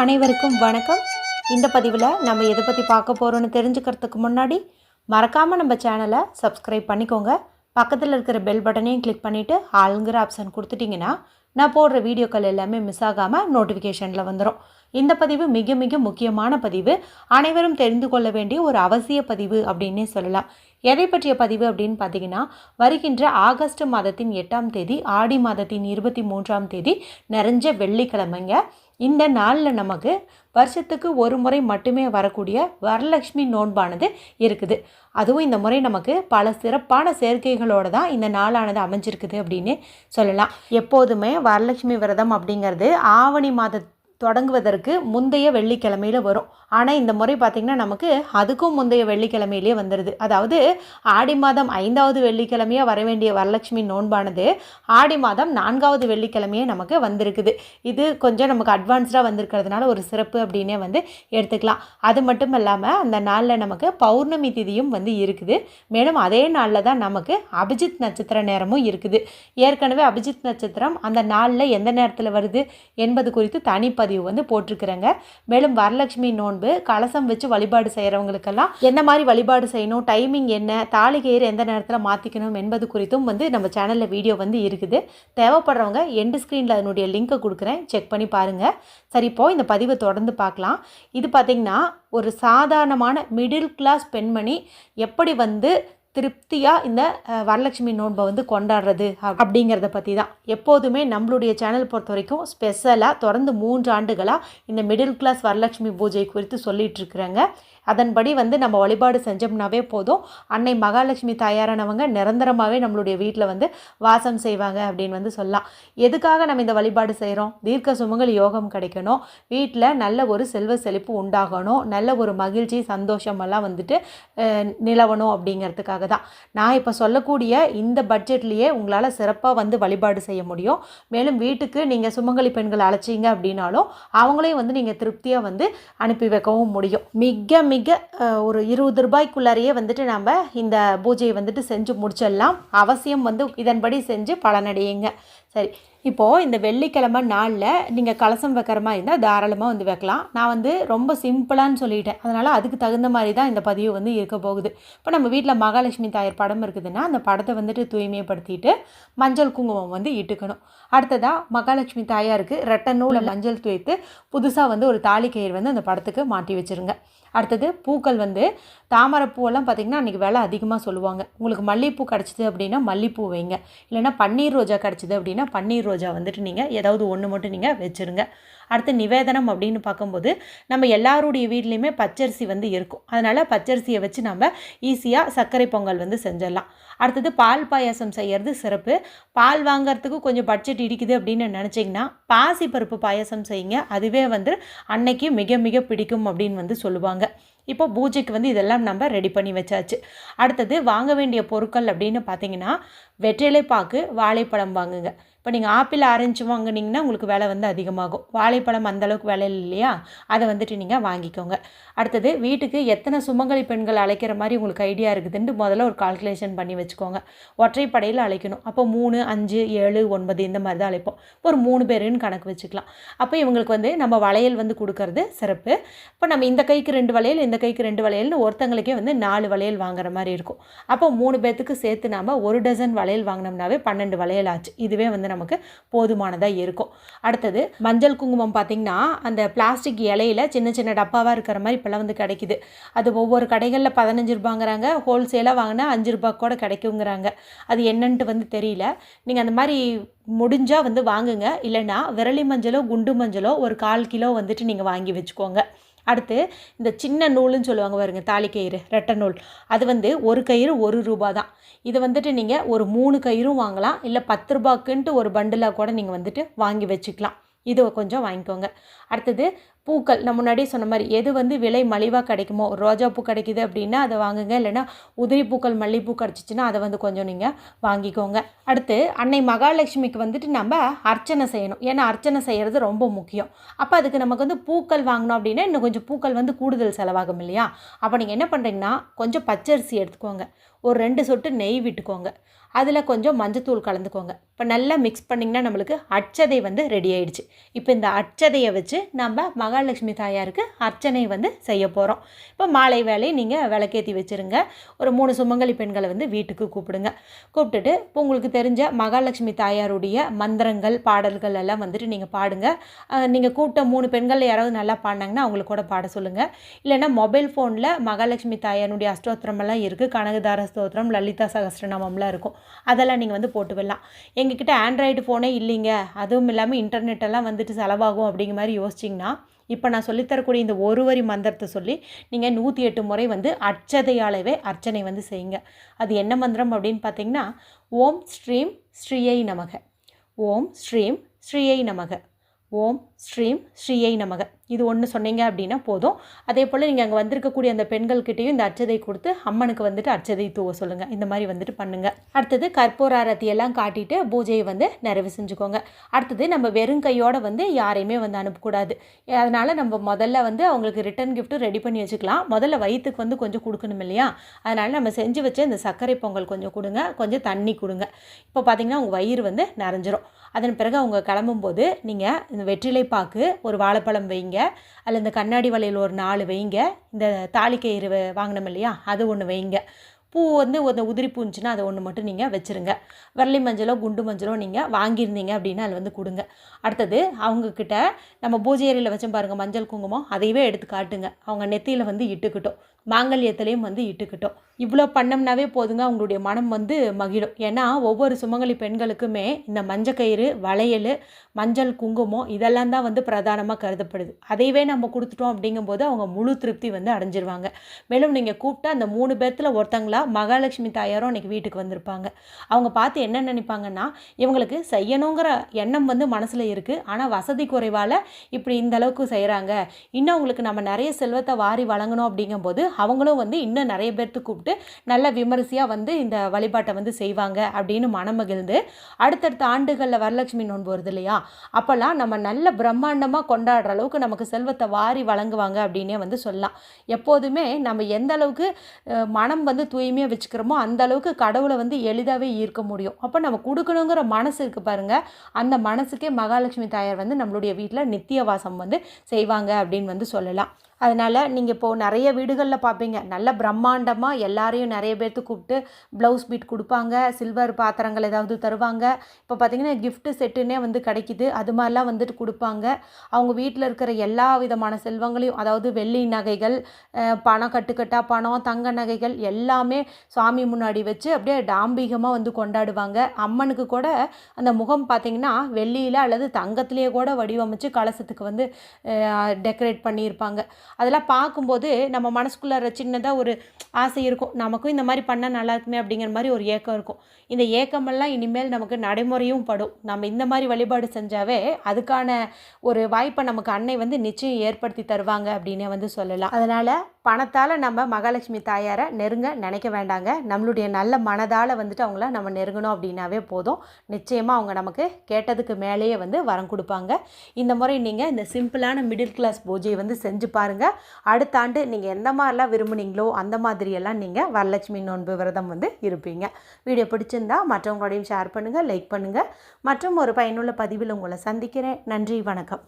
அனைவருக்கும் வணக்கம். இந்த பதிவில் நம்ம எதை பற்றி பார்க்க போகிறோன்னு தெரிஞ்சுக்கிறதுக்கு முன்னாடி மறக்காமல் நம்ம சேனலை சப்ஸ்கிரைப் பண்ணிக்கோங்க. பக்கத்தில் இருக்கிற பெல் பட்டனையும் கிளிக் பண்ணிவிட்டு ஆளுங்கிற ஆப்ஷன் கொடுத்துட்டிங்கன்னா நான் போடுற வீடியோக்கள் எல்லாமே மிஸ் ஆகாமல் நோட்டிஃபிகேஷனில் வந்துடும் இந்த பதிவு மிக மிக முக்கியமான பதிவு. அனைவரும் தெரிந்து கொள்ள வேண்டிய ஒரு அவசிய பதிவு அப்படின்னே சொல்லலாம். எதை பற்றிய பதிவு அப்படின்னு பார்த்தீங்கன்னா வருகின்ற ஆகஸ்ட் மாதத்தின் எட்டாம் தேதி ஆடி மாதத்தின் இருபத்தி மூன்றாம் தேதி நிறைஞ்ச வெள்ளிக்கிழமைங்க. இந்த நாளில் நமக்கு வருஷத்துக்கு ஒரு முறை மட்டுமே வரக்கூடிய வரலட்சுமி நோன்பானது இருக்குது. அதுவும் இந்த முறை நமக்கு பல சிறப்பான சேர்க்கைகளோடு தான் இந்த நாளானது அமைஞ்சிருக்குது அப்படின்னு சொல்லலாம். எப்போதுமே வரலட்சுமி விரதம் அப்படிங்கிறது ஆவணி மாத தொடங்குவதற்கு முந்தைய வெள்ளிக்கிழமையில் வரும். ஆனால் இந்த முறை பார்த்திங்கன்னா நமக்கு அதுக்கும் முந்தைய வெள்ளிக்கிழமையிலே வந்துடுது அதாவது ஆடி மாதம் ஐந்தாவது வெள்ளிக்கிழமையாக வர வேண்டிய வரலட்சுமி நோன்பானது ஆடி மாதம் நான்காவது வெள்ளிக்கிழமையே நமக்கு வந்திருக்குது. இது கொஞ்சம் நமக்கு அட்வான்ஸ்டாக வந்திருக்கிறதுனால ஒரு சிறப்பு அப்படின்னே வந்து எடுத்துக்கலாம். அது மட்டும் இல்லாமல் அந்த நாளில் நமக்கு பௌர்ணமி திதியும் வந்து இருக்குது. மேலும் அதே நாளில் தான் நமக்கு அபிஜித் நட்சத்திர நேரமும் இருக்குது. ஏற்கனவே அபிஜித் நட்சத்திரம் அந்த நாளில் எந்த நேரத்தில் வருது என்பது குறித்து பதிவு வந்து போட்டிருக்கிறேங்க. மேலும் வரலட்சுமி நோன்பு கலசம் வச்சு வழிபாடு செய்கிறவங்களுக்கெல்லாம் என்ன மாதிரி வழிபாடு செய்யணும் டைமிங் என்ன தாளிகயிறு எந்த நேரத்தில் மாற்றிக்கணும் என்பது குறித்தும் வந்து நம்ம சேனலில் வீடியோ வந்து இருக்குது. தேவைப்படுறவங்க எண்டு ஸ்க்ரீனில் அதனுடைய லிங்க்கை கொடுக்குறேன். செக் பண்ணி பாருங்கள் சரி இப்போ இந்த பதிவை தொடர்ந்து பார்க்கலாம். இது பார்த்திங்கன்னா ஒரு சாதாரணமான மிடில் கிளாஸ் பெண்மணி எப்படி வந்து திருப்தியாக இந்த வரலட்சுமி நோன்பை வந்து கொண்டாடுறது அப்படிங்கிறத பற்றி தான் எப்போதுமே நம்மளுடைய சேனல் பொறுத்த வரைக்கும் ஸ்பெஷலாக தொடர்ந்து மூன்று ஆண்டுகளாக இந்த மிடில் கிளாஸ் வரலட்சுமி பூஜை குறித்து சொல்லிகிட்ருக்குறேங்க அதன்படி வந்து நம்ம வழிபாடு செஞ்சோம்னாவே போதும். அன்னை மகாலட்சுமி தாயாரானவங்க நிரந்தரமாகவே நம்மளுடைய வீட்டில் வந்து வாசம் செய்வாங்க அப்படின்னு வந்து சொல்லலாம். எதுக்காக நம்ம இந்த வழிபாடு செய்கிறோம் தீர்க்க சுமங்கல் யோகம் கிடைக்கணும். வீட்டில் நல்ல ஒரு செல்வ செழிப்பு உண்டாகணும். நல்ல ஒரு மகிழ்ச்சி சந்தோஷமெல்லாம் வந்துட்டு நிலவணும் அப்படிங்கிறதுக்காக தான். நான் இப்போ சொல்லக்கூடிய இந்த பட்ஜெட்லேயே உங்களால் சிறப்பாக வந்து வழிபாடு செய்ய முடியும். மேலும் வீட்டுக்கு நீங்கள் சுமங்கலி பெண்கள் அழைச்சிங்க அப்படின்னாலும் அவங்களையும் வந்து நீங்கள் திருப்தியாக வந்து அனுப்பி வைக்கவும் முடியும். மிக மிக மிக ஒரு இருபது ரூபாய்க்குள்ளாரையே வந்துட்டு நம்ம இந்த பூஜையை வந்துட்டு செஞ்சு முடிச்சிடலாம். அவசியம் வந்து இதன்படி செஞ்சு பலனடையுங்க. சரி. இப்போது இந்த வெள்ளிக்கிழமை நாளில் நீங்கள் கலசம் வைக்கிற மாதிரி இருந்தால் தாராளமாக வந்து வைக்கலாம். நான் வந்து ரொம்ப சிம்பிளான்னு சொல்லிட்டேன். அதனால் அதுக்கு தகுந்த மாதிரி தான் இந்த பதிவு வந்து இருக்க போகுது. இப்போ நம்ம வீட்டில் மகாலட்சுமி தாயார் படம் இருக்குதுன்னா அந்த படத்தை வந்துட்டு தூய்மைப்படுத்திட்டு மஞ்சள் குங்குமம் வந்து இட்டுக்கணும். அடுத்ததாக மகாலட்சுமி தாயாருக்கு ரெட்டை நூலை மஞ்சள் துவைத்து புதுசாக வந்து ஒரு தாலி கயிறு வந்து அந்த படத்துக்கு மாட்டி வச்சுருங்க. அடுத்தது பூக்கள் வந்து தாமரைப்பூவெல்லாம் பார்த்திங்கன்னா அன்றைக்கி விலை அதிகமாக சொல்லுவாங்க. உங்களுக்கு மல்லிகைப்பூ கிடச்சிது அப்படின்னா மல்லிகைப்பூ வைங்க. இல்லைன்னா பன்னீர் ரோஜா கிடச்சிது அப்படின்னா பன்னீர் ரோஜா வந்துட்டு நீங்கள் ஏதாவது ஒன்று மட்டும் நீங்கள் வச்சுருங்க. அடுத்து நிவேதனம் அப்படின்னு பார்க்கும்போது நம்ம எல்லாருடைய வீட்லேயுமே பச்சரிசி வந்து இருக்கும். அதனால் பச்சரிசியை வச்சு நம்ம ஈஸியாக சர்க்கரை பொங்கல் வந்து செஞ்சிடலாம். அடுத்தது பால் பாயாசம் செய்கிறது சிறப்பு. பால் வாங்குறதுக்கு கொஞ்சம் பட்ஜெட் இடிக்குது அப்படின்னு நினச்சிங்கன்னா பாசிப்பருப்பு பாயாசம் செய்யுங்க. அதுவே வந்து அன்னைக்கு மிக மிக பிடிக்கும் அப்படின்னு வந்து சொல்லுவாங்க. இப்போ பூஜைக்கு வந்து இதெல்லாம் நம்ம ரெடி பண்ணி வச்சாச்சு. அடுத்தது வாங்க வேண்டிய பொருட்கள் அப்படின்னு பார்த்தீங்கன்னா வெற்றிலை பாக்கு வாழைப்பழம் வாங்குங்க. இப்போ நீங்கள் ஆப்பிள் ஆரஞ்சு வாங்குனீங்கன்னா உங்களுக்கு விலை வந்து அதிகமாகும். வாழைப்பழம் அந்தளவுக்கு விலை இல்லையா? அதை வந்துட்டு நீங்கள் வாங்கிக்கோங்க. அடுத்தது வீட்டுக்கு எத்தனை சுமங்கலி பெண்கள் அழைக்கிற மாதிரி உங்களுக்கு ஐடியா இருக்குதுன்ட்டு முதல்ல ஒரு கால்குலேஷன் பண்ணி வச்சுக்கோங்க. ஒற்றைப்படையில் அழைக்கணும். அப்போ மூணு அஞ்சு ஏழு ஒன்பது இந்த மாதிரி தான் அழைப்போம். ஒரு மூணு பேருன்னு கணக்கு வச்சுக்கலாம். அப்போ இவங்களுக்கு வந்து நம்ம வளையல் வந்து கொடுக்கறது சிறப்பு. இப்போ நம்ம இந்த கைக்கு ரெண்டு வளையல் இந்த கைக்கு ரெண்டு வளையல்னு ஒருத்தங்களுக்கே வந்து நாலு வளையல் வாங்குற மாதிரி இருக்கும். அப்போ மூணு பேர்த்துக்கு சேர்த்து நாம் ஒரு டசன் வளையல் வாங்கினோம்னாவே பன்னெண்டு வளையல் ஆச்சு. இதுவே வந்து நமக்கு போதுமானதாக இருக்கும். அடுத்தது மஞ்சள் குங்குமம் பார்த்திங்கன்னா அந்த பிளாஸ்டிக் இலையில சின்ன சின்ன டப்பாவாக இருக்கிற மாதிரி இப்போல்லாம் வந்து கிடைக்குது. அது ஒவ்வொரு கடைகளில் பதினஞ்சு ரூபாங்கிறாங்க. ஹோல்சேலாக வாங்கினா அஞ்சு ரூபா கூட கிடைக்குங்கிறாங்க. அது என்னன்ட்டு வந்து தெரியல. நீங்கள் அந்த மாதிரி முடிஞ்சால் வந்து வாங்குங்க. இல்லைன்னா விரலி மஞ்சளோ குண்டு மஞ்சளோ ஒரு கால் கிலோ வந்துட்டு நீங்கள் வாங்கி வச்சுக்கோங்க. அடுத்து இந்த சின்ன நூலுன்னு சொல்லுவாங்க பாருங்க தாலி கயிறு ரெட்டை நூல். அது வந்து ஒரு கயிறு ஒரு ரூபா தான். இது வந்துட்டு நீங்கள் ஒரு மூணு கயிறும் வாங்கலாம் இல்லை பத்து ரூபாய்க்குன்ட்டு ஒரு பண்டிலாக கூட நீங்கள் வந்துட்டு வாங்கி வச்சுக்கலாம். இது கொஞ்சம் வாங்கிக்கோங்க. அடுத்தது பூக்கள். நான் முன்னாடியே சொன்ன மாதிரி எது வந்து விலை மலிவாக கிடைக்குமோ ரோஜா பூ கிடைக்குது அப்படின்னா அதை வாங்குங்க. இல்லைன்னா உதிரி பூக்கள் மல்லிகைப்பூ கிடச்சிச்சின்னா அதை வந்து கொஞ்சம் நீங்கள் வாங்கிக்கோங்க. அடுத்து அன்னை மகாலட்சுமிக்கு வந்துட்டு நம்ம அர்ச்சனை செய்யணும். ஏன்னா அர்ச்சனை செய்கிறது ரொம்ப முக்கியம். அப்போ அதுக்கு நமக்கு வந்து பூக்கள் வாங்கினோம் அப்படின்னா இன்னும் கொஞ்சம் பூக்கள் வந்து கூடுதல் செலவாகும் இல்லையா? அப்போ நீங்கள் என்ன பண்ணுறீங்கன்னா கொஞ்சம் பச்சரிசி எடுத்துக்கோங்க. ஒரு ரெண்டு சொட்டு நெய் விட்டுக்கோங்க. அதில் கொஞ்சம் மஞ்சத்தூள் கலந்துக்கோங்க. இப்போ நல்லா மிக்ஸ் பண்ணிங்கன்னா நம்மளுக்கு அச்சதை வந்து ரெடி ஆயிடுச்சு. இப்போ இந்த அச்சதையை வச்சு நம்ம மகாலட்சுமி தாயாருக்கு அர்ச்சனை வந்து செய்ய போகிறோம் இப்போ மாலை வேலையை நீங்கள் விளக்கேற்றி வச்சுருங்க. ஒரு மூணு சுமங்கலி பெண்களை வந்து வீட்டுக்கு கூப்பிடுங்க. கூப்பிட்டுட்டு இப்போ உங்களுக்கு தெரிஞ்ச மகாலட்சுமி தாயாருடைய மந்திரங்கள் பாடல்கள் எல்லாம் வந்துட்டு நீங்கள் பாடுங்க. நீங்கள் கூப்பிட்ட மூணு பெண்கள் யாராவது நல்லா பாடினாங்கன்னா அவங்களுக்கு கூட பாட சொல்லுங்கள் இல்லைன்னா மொபைல் ஃபோனில் மகாலட்சுமி தாயாருடைய அஷ்டோத்திரமெல்லாம் இருக்குது கனகதார ஸ்தோத்திரம் லலிதா சகஸ்ரநாமம்லாம் இருக்கும். அதெல்லாம் நீங்கள் வந்து போட்டு விடலாம். எங்ககிட்ட ஆண்ட்ராய்டு ஃபோனே இல்லைங்க. அதுவும் இல்லாமல் இன்டர்நெட்டெல்லாம் வந்துட்டு செலவாகும் அப்படிங்கிற மாதிரி யோசிச்சிங்கன்னா இப்போ நான் சொல்லித்தரக்கூடிய இந்த ஒரு வரி மந்திரத்தை சொல்லி நீங்கள் நூற்றி எட்டு முறை வந்து அச்சதையாலவே அர்ச்சனை வந்து செய்யுங்க. அது என்ன மந்திரம் அப்படின்னு பார்த்தீங்கன்னா ஓம் ஸ்ரீம் ஸ்ரீயை நமக. ஓம் ஸ்ரீம் ஸ்ரீயை நமக. ஓம் ஸ்ரீம் ஸ்ரீயை நமக. இது ஒன்று சொன்னீங்க அப்படின்னா போதும். அதே போல் நீங்கள் அங்கே வந்திருக்கக்கூடிய அந்த பெண்கள்கிட்டையும் இந்த அச்சதை கொடுத்து அம்மனுக்கு வந்துட்டு அச்சதை தூவ சொல்லுங்கள் இந்த மாதிரி வந்துட்டு பண்ணுங்கள் அடுத்தது கற்பூராரத்தி எல்லாம் காட்டிட்டு பூஜையை வந்து நிறைவு செஞ்சுக்கோங்க. அடுத்தது நம்ம வெறும் கையோடு வந்து யாரையுமே வந்து அனுப்பக்கூடாது. அதனால் நம்ம முதல்ல வந்து அவங்களுக்கு ரிட்டன் கிஃப்ட்டும் ரெடி பண்ணி வச்சுக்கலாம். முதல்ல வயிற்றுக்கு வந்து கொஞ்சம் கொடுக்கணும் இல்லையா? அதனால் நம்ம செஞ்சு வச்ச இந்த சர்க்கரை பொங்கல் கொஞ்சம் கொடுங்க. கொஞ்சம் தண்ணி கொடுங்க. இப்போ பார்த்தீங்கன்னா உங்கள் வயிறு வந்து நிறைஞ்சிரும். அதன் பிறகு அவங்க கிளம்பும்போது நீங்கள் இந்த வெற்றிலை பாக்கு ஒரு வாழைப்பழம் வைங்க. அதில் இந்த கண்ணாடி வளையல் ஒரு நாலு வைங்க. இந்த தாலிக்கயிறு வ- வாங்கினோம் இல்லையா? அது ஒன்று வைங்க. பூ வந்து ஒரு உதிரி பூ இருந்துச்சுன்னா அதை ஒன்று மட்டும் நீங்கள் வச்சுருங்க. வரலி மஞ்சளோ குண்டு மஞ்சளோ நீங்கள் வாங்கியிருந்தீங்க அப்படின்னா அதில் வந்து கொடுங்க. அடுத்தது அவங்கக்கிட்ட நம்ம பூஜை அறையில் வச்சோம் பாருங்கள் மஞ்சள் குங்குமம் அதையவே எடுத்து காட்டுங்க. அவங்க நெத்தியில் வந்து இட்டுக்கிட்டோம். மாங்கல்யத்திலையும் வந்து இட்டுக்கிட்டோம். இவ்வளோ பண்ணோம்னாவே போதுங்க அவங்களுடைய மனம் வந்து மகிழும். ஏன்னா ஒவ்வொரு சுமங்கலி பெண்களுக்குமே இந்த மஞ்சக்கயிறு வளையல் மஞ்சள் குங்குமம் இதெல்லாம் தான் வந்து பிரதானமாக கருதப்படுது. அதையவே நம்ம கொடுத்துட்டோம் அப்படிங்கும்போது அவங்க முழு திருப்தி வந்து அடைஞ்சிருவாங்க. மேலும் நீங்கள் கூப்பிட்டா அந்த மூணு பேர்த்தில் ஒருத்தங்களா மகாலட்சுமி தாயாரும் அன்றைக்கி வீட்டுக்கு வந்திருப்பாங்க. அவங்க பார்த்து என்ன நினைப்பாங்கன்னா இவங்களுக்கு செய்யணுங்கிற எண்ணம் வந்து மனசில் இருக்குது ஆனால் வசதி குறைவால் இப்படி இந்த அளவுக்கு செய்கிறாங்க இன்னும் அவங்களுக்கு நம்ம நிறைய செல்வத்தை வாரி வழங்கணும் அப்படிங்கும்போது அவங்களும் வந்து இன்னும் நிறைய பேர்த்து கூப்பிட்டு நல்ல விமரிசையாக வந்து இந்த வழிபாட்டை வந்து செய்வாங்க அப்படின்னு மனம் மகிழ்ந்து அடுத்தடுத்த ஆண்டுகளில் வரலட்சுமி நோன்பு வருது இல்லையா? அப்போல்லாம் நம்ம நல்ல பிரம்மாண்டமாக கொண்டாடுற அளவுக்கு நமக்கு செல்வத்தை வாரி வழங்குவாங்க அப்படின்னே வந்து சொல்லலாம். எப்போதுமே நம்ம எந்த அளவுக்கு மனம் வந்து தூய்மையாக வச்சுக்கிறோமோ அந்த அளவுக்கு கடவுளை வந்து எளிதாகவே ஈர்க்க முடியும். அப்போ நம்ம கொடுக்கணுங்கிற மனசு இருக்குது பாருங்க. அந்த மனசுக்கே மகாலட்சுமி தாயார் வந்து நம்மளுடைய வீட்டில் நித்திய வாசம் வந்து செய்வாங்க அப்படின்னு வந்து சொல்லலாம். அதனால் நீங்கள் இப்போது நிறைய வீடுகளில் பார்ப்பீங்க. நல்ல பிரம்மாண்டமாக எல்லாரையும் நிறைய பேர்த்து கூப்பிட்டு ப்ளவுஸ் பீட் கொடுப்பாங்க சில்வர் பாத்திரங்கள் ஏதாவது தருவாங்க. இப்போ பார்த்தீங்கன்னா கிஃப்ட்டு செட்டுன்னே வந்து கிடைக்குது. அது மாதிரிலாம் வந்துட்டு கொடுப்பாங்க. அவங்க வீட்டில் இருக்கிற எல்லா விதமான செல்வங்களையும் அதாவது வெள்ளி நகைகள் பணம் கட்டுக்கட்டாக பணம் தங்க நகைகள் எல்லாமே சாமி முன்னாடி வச்சு அப்படியே டாம்பிகமாக வந்து கொண்டாடுவாங்க. அம்மனுக்கு கூட அந்த முகம் பார்த்தீங்கன்னா வெள்ளியில் அல்லது தங்கத்திலேயே கூட வடிவமைச்சு கலசத்துக்கு வந்து டெக்கரேட் பண்ணியிருப்பாங்க. அதெல்லாம் பார்க்கும்போது நம்ம மனசுக்குள்ளார சின்னதாக ஒரு ஆசை இருக்கும். நமக்கும் இந்த மாதிரி பண்ணால் நல்லா இருக்குமே அப்படிங்கிற மாதிரி ஒரு ஏக்கம் இருக்கும். இந்த ஏக்கமெல்லாம் இனிமேல் நமக்கு நடைமுறையும் படும். நம்ம இந்த மாதிரி வழிபாடு செஞ்சாவே அதுக்கான ஒரு வாய்ப்பை நமக்கு அன்னை வந்து நிச்சயம் ஏற்படுத்தி தருவாங்க அப்படின்னே வந்து சொல்லலாம். அதனால் பணத்தால் நம்ம மகாலட்சுமி தாயாரை நெருங்க நினைக்க வேண்டாங்க. நம்மளுடைய நல்ல மனதால் வந்துட்டு அவங்கள நம்ம நெருங்கணும் அப்படின்னாவே போதும். நிச்சயமாக அவங்க நமக்கு கேட்டதுக்கு மேலேயே வந்து வரம் கொடுப்பாங்க. இந்த முறை நீங்கள் இந்த சிம்பிளான மிடில் கிளாஸ் பூஜையை வந்து செஞ்சு பாருங்கள் பாருங்கள் அடுத்த ஆண்டு நீங்கள் எந்த மாதிரிலாம் விரும்புனீங்களோ அந்த மாதிரியெல்லாம் நீங்கள் வரலட்சுமி நோன்பு விரதம் வந்து இருப்பீங்க. வீடியோ பிடிச்சிருந்தா மற்றவங்களோடையும் ஷேர் பண்ணுங்கள் லைக் பண்ணுங்கள் மற்றும் ஒரு பயனுள்ள பதிவில் உங்களை சந்திக்கிறேன். நன்றி வணக்கம்.